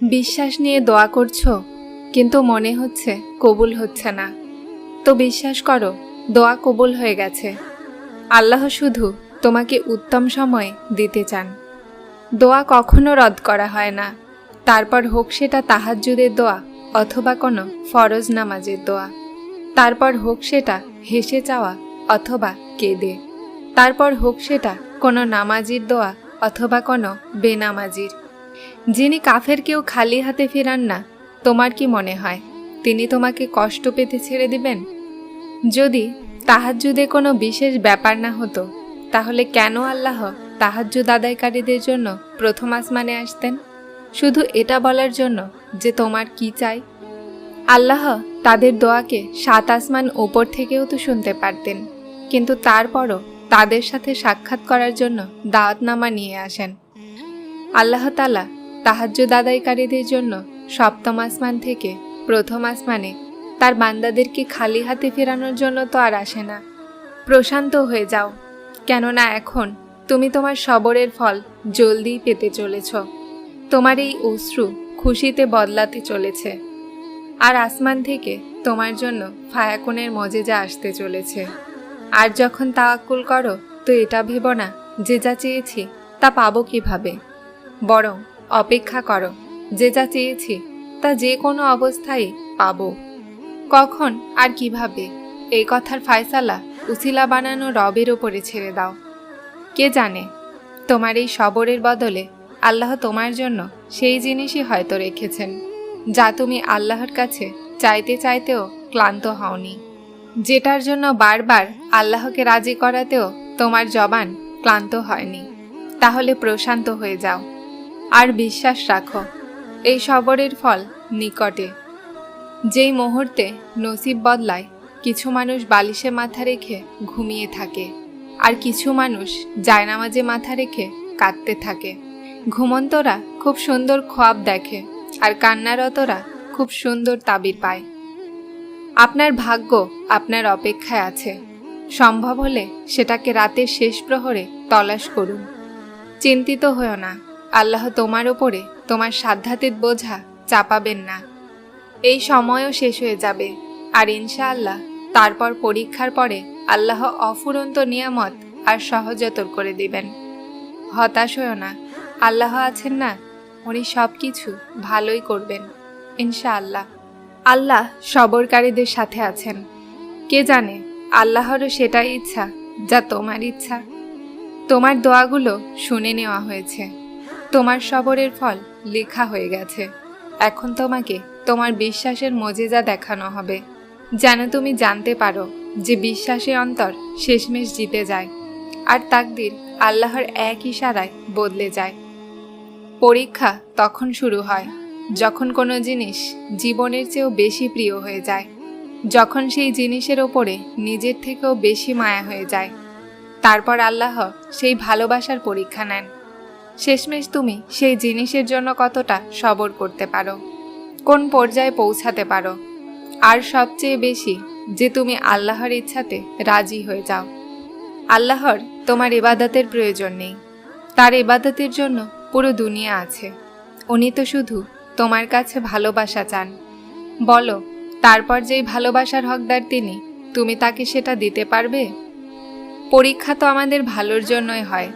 বিশ্বাস নিয়ে দোয়া করছ, কিন্তু মনে হচ্ছে কবুল হচ্ছে না। তো বিশ্বাস করো, দোয়া কবুল হয়ে গেছে। আল্লাহ শুধু তোমাকে উত্তম সময় দিতে চান। দোয়া কখনো রদ করা হয় না। তারপর হোক সেটা তাহাজ্জুদের দোয়া অথবা কোনো ফরজ নামাজের দোয়া। তারপর হোক সেটা হেসে চাওয়া অথবা কেঁদে। তারপর হোক সেটা কোনো নামাজির দোয়া অথবা কোনো বেনামাজির। যিনি কাফের কেউ খালি হাতে ফেরান না, তোমার কি মনে হয় তিনি তোমাকে কষ্ট পেতে ছেড়ে দিবেন? যদি তাহাজ্জুদে কোনো বিশেষ ব্যাপার না হতো, তাহলে কেন আল্লাহ তাহাজ্জুদ আদায়কারীদের জন্য প্রথম আসমানে আসতেন? শুধু এটা বলার জন্য যে তোমার কি চাই? আল্লাহ তাদের দোয়াকে সাত আসমান ওপর থেকেও তো শুনতে পারতেন, কিন্তু তারপরও তাদের সাথে সাক্ষাৎ করার জন্য দাওয়াতনামা নিয়ে আসেন। আল্লাহ তালা তাহাজ্জুদ আদায়কারীদের জন্য সপ্তম আসমান থেকে প্রথম আসমানে তার বান্দাদেরকে খালি হাতে ফেরানোর জন্য তো আর আসে না। প্রশান্ত হয়ে যাও, কেননা এখন তুমি তোমার সবরের ফল জলদিই পেতে চলেছ। তোমার এই অশ্রু খুশিতে বদলাতে চলেছে। আর আসমান থেকে তোমার জন্য ফায়াকুনের মজেজা আসতে চলেছে। আর যখন তাওয়াক্কুল করো, তো এটা ভেবো না যে যা চেয়েছি তা পাবো কীভাবে? বরং অপেক্ষা করো, যে যা চেয়েছি তা যে কোনো অবস্থায় পাব। কখন আর কীভাবে? এই কথার ফায়সালা উসিলা বানানো রবের ওপরে ছেড়ে দাও। কে জানে? তোমার এই সবরের বদলে আল্লাহ তোমার জন্য সেই জিনিসই হয়তো রেখেছেন, যা তুমি আল্লাহর কাছে চাইতে চাইতেও ক্লান্ত হওনি। যেটার জন্য বারবার আল্লাহকে রাজি করাতেও তোমার জবান ক্লান্ত হয়নি। তাহলে প্রশান্ত হয়ে যাও। আর বিশ্বাস রাখো, এই সবরের ফল নিকটে। যেই মুহূর্তে নসিব বদলায়, কিছু মানুষ বালিশে মাথা রেখে ঘুমিয়ে থাকে, আর কিছু মানুষ জায়নামাজে মাথা রেখে কাঁদতে থাকে। ঘুমন্তরা খুব সুন্দর খোয়াব দেখে, আর কান্নারতরা খুব সুন্দর তাবির পায়। আপনার ভাগ্য আপনার অপেক্ষায় আছে। সম্ভব হলে সেটাকে রাতের শেষ প্রহরে তলাশ করুন। চিন্তিত হয়েও না। আল্লাহ তোমার ওপরে তোমার সাধ্যাতীত বোঝা চাপাবেন না। এই সময়ও শেষ হয়ে যাবে। আর ইনশাআল্লাহ তারপর পরীক্ষার পরে আল্লাহ অফুরন্ত নিয়ামত আর সহজতর করে দিবেন। হতাশ হয়েও না। আল্লাহ আছেন না, উনি সব কিছু ভালোই করবেন, ইনশাআল্লাহ। আল্লাহ সবরকারীদের সাথে আছেন। কে জানে আল্লাহরও সেটাই ইচ্ছা যা তোমার ইচ্ছা। তোমার দোয়াগুলো শুনে নেওয়া হয়েছে। তোমার সবরের ফল লেখা হয়ে গেছে। এখন তোমাকে তোমার বিশ্বাসের মজেজা দেখানো হবে। যেন তুমি জানতে পারো যে বিশ্বাসে অন্তর শেষমেশ জিতে যায় আর তাকদির আল্লাহর এক ইশারায় বদলে যায়। পরীক্ষা তখন শুরু হয়, যখন কোনো জিনিস জীবনের চেয়েও বেশি প্রিয় হয়ে যায়, যখন সেই জিনিসের ওপরে নিজের থেকেও বেশি মায়া হয়ে যায়। তারপর আল্লাহ সেই ভালোবাসার পরীক্ষা নেন। শেষমেশ তুমি সেই জিনিসের জন্য কতটা সবর করতে পারো? কোন পর্যায়ে পৌঁছাতে পারো? আর সবচেয়ে বেশি, যে তুমি আল্লাহর ইচ্ছাতে রাজি হয়ে যাও। আল্লাহর তোমার ইবাদতের প্রয়োজন নেই। তার ইবাদতের জন্য পুরো দুনিয়া আছে। উনি তো শুধু তোমার কাছে ভালোবাসা চান। বলো, তারপর যেই ভালোবাসার হকদার তিনি, তুমি তাকে সেটা দিতে পারবে? পরীক্ষা তো আমাদের ভালোর জন্যই হয়।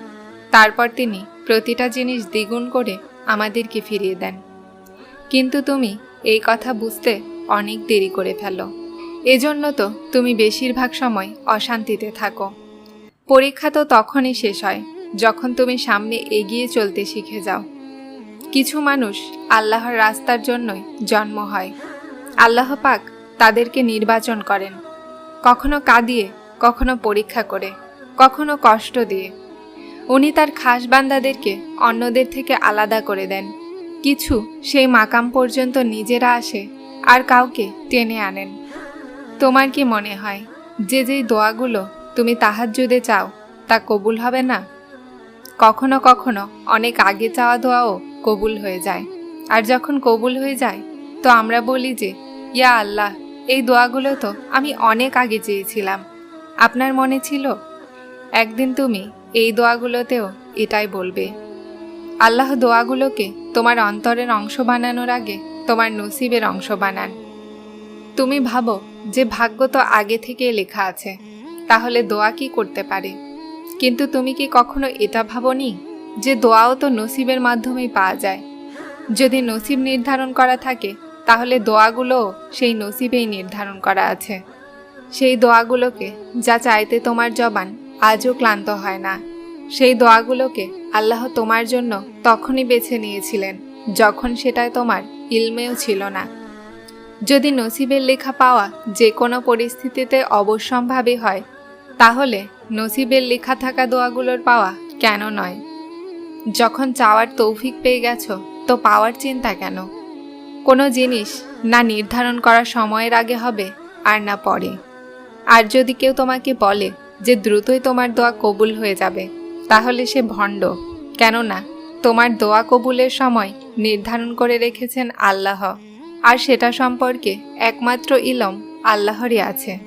তারপর তিনি প্রতিটা জিনিস দ্বিগুণ করে আমাদেরকে ফিরিয়ে দেন। কিন্তু তুমি এই কথা বুঝতে অনেক দেরি করে ফেলো। এজন্য তো তুমি বেশিরভাগ সময় অশান্তিতে থাকো। পরীক্ষা তো তখনই শেষ হয়, যখন তুমি সামনে এগিয়ে চলতে শিখে যাও। কিছু মানুষ আল্লাহর রাস্তার জন্যই জন্ম হয়। আল্লাহ পাক তাদেরকে নির্বাচন করেন। কখনো কাঁদিয়ে, কখনো পরীক্ষা করে, কখনো কষ্ট দিয়ে। উনি তার খাস বান্দাদেরকে অন্যদের থেকে আলাদা করে দেন। কিছু সেই মাকাম পর্যন্ত নিজেরা আসে আর কাউকে টেনে আনেন। তোমার কি মনে হয় যে যেই দোয়াগুলো তুমি তাহাজ্জুদে চাও তা কবুল হবে না? কখনো কখনো অনেক আগে চাওয়া দোয়াও কবুল হয়ে যায়। আর যখন কবুল হয়ে যায়, তো আমরা বলি যে, ইয়া আল্লাহ, এই দোয়াগুলো তো আমি অনেক আগে চেয়েছিলাম। আপনার মনে ছিল, একদিন তুমি এই দোয়াগুলোতেও এটাই বলবে। আল্লাহ দোয়াগুলোকে তোমার অন্তরের অংশ বানানোর আগে তোমার নসিবের অংশ বানান। তুমি ভাবো যে ভাগ্য তো আগে থেকে লেখা আছে, তাহলে দোয়া কি করতে পারে? কিন্তু তুমি কি কখনো এটা ভাবোনি যে দোয়াও তো নসিবের মাধ্যমেই পাওয়া যায়? যদি নসিব নির্ধারণ করা থাকে, তাহলে দোয়াগুলোও সেই নসিবেই নির্ধারণ করা আছে। সেই দোয়াগুলোকে যা চাইতে তোমার জবান আজও ক্লান্ত হয় না। সেই দোয়াগুলোকে আল্লাহ তোমার জন্য তখনই বেছে নিয়েছিলেন, যখন সেটাই তোমার ইলমেও ছিল না। যদি নসিবের লেখা পাওয়া যে কোনো পরিস্থিতিতে অবশ্যম্ভাবী হয়, তাহলে নসিবের লেখা থাকা দোয়াগুলোর পাওয়া কেন নয়? যখন চাওয়ার তৌফিক পেয়ে গেছো, তো পাওয়ার চিন্তা কেন? কোনো জিনিস না নির্ধারণ করা সময়ের আগে হবে আর না পরে। আর যদি কেউ তোমাকে বলে যে দ্রুতই তোমার দোয়া কবুল হয়ে যাবে, তাহলে সে ভণ্ড। কেননা, তোমার দোয়া কবুলের সময় নির্ধারণ করে রেখেছেন আল্লাহ, আর সেটা সম্পর্কে একমাত্র ইলম আল্লাহরই আছে।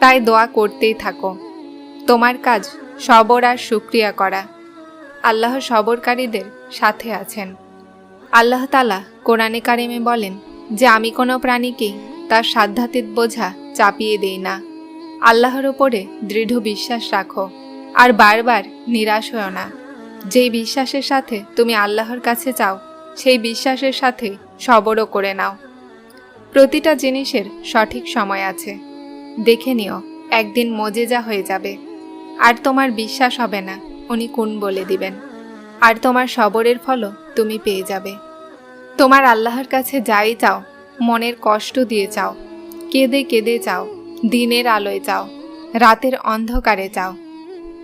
তাই দোয়া করতেই থাকো। তোমার কাজ সবর আর সুক্রিয়া করা। আল্লাহ সবরকারীদের সাথে আছেন। আল্লাহ তালা কোরআনে কারিমে বলেন যে, আমি কোনো প্রাণীকেই তার সাধ্যাতীত বোঝা চাপিয়ে দেই না। আল্লাহর ওপরে দৃঢ় বিশ্বাস রাখো আর বারবার নিরাশ হও না। যেই বিশ্বাসের সাথে তুমি আল্লাহর কাছে চাও, সেই বিশ্বাসের সাথে সবরও করে নাও। প্রতিটা জিনিসের সঠিক সময় আছে। দেখে নিও, একদিন মজেজা হয়ে যাবে। আর তোমার বিশ্বাস হবে না, উনি কোন বলে দিবেন। আর তোমার সবরের ফলও তুমি পেয়ে যাবে। তোমার আল্লাহর কাছে যাই চাও, মনের কষ্ট দিয়ে চাও। কেঁদে কেঁদে চাও। দিনের আলোয় চাও রাতের অন্ধকারে যাও।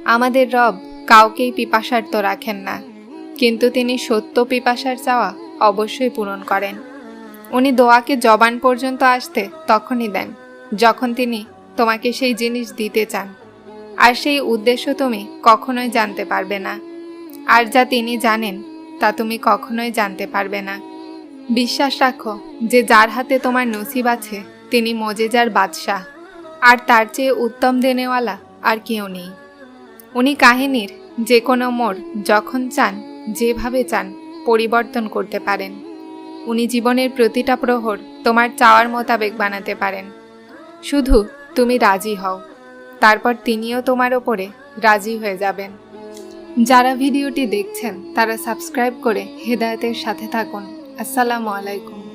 আমাদের রব কাউকেই পিপাসার্ত রাখেন না, কিন্তু তিনি সত্য পিপাসার চাওয়া অবশ্যই পূরণ করেন। উনি দোয়াকে জবান পর্যন্ত আসতে তখনই দেন, যখন তিনি তোমাকে সেই জিনিস দিতে চান। আর সেই উদ্দেশ্য তুমি কখনোই জানতে পারবে না। আর যা তিনি জানেন, তা তুমি কখনোই জানতে পারবে না। বিশ্বাস রাখো যে যার হাতে তোমার নসিব আছে, তিনি মজেজার বাদশাহ। আর তার চেয়ে উত্তম দেনেওয়ালা আর কেউ নেই। উনি কাহিনীর যে কোনো মোড় যখন চান, যেভাবে চান, পরিবর্তন করতে পারেন। উনি জীবনের প্রতিটা প্রহর তোমার চাওয়ার মোতাবেক বানাতে পারেন। শুধু তুমি রাজি হও, তারপর তিনিও তোমার ওপরে রাজি হয়ে যাবেন। যারা ভিডিওটি দেখছেন, তারা সাবস্ক্রাইব করে হেদায়তের সাথে থাকুন। আসসালামু আলাইকুম।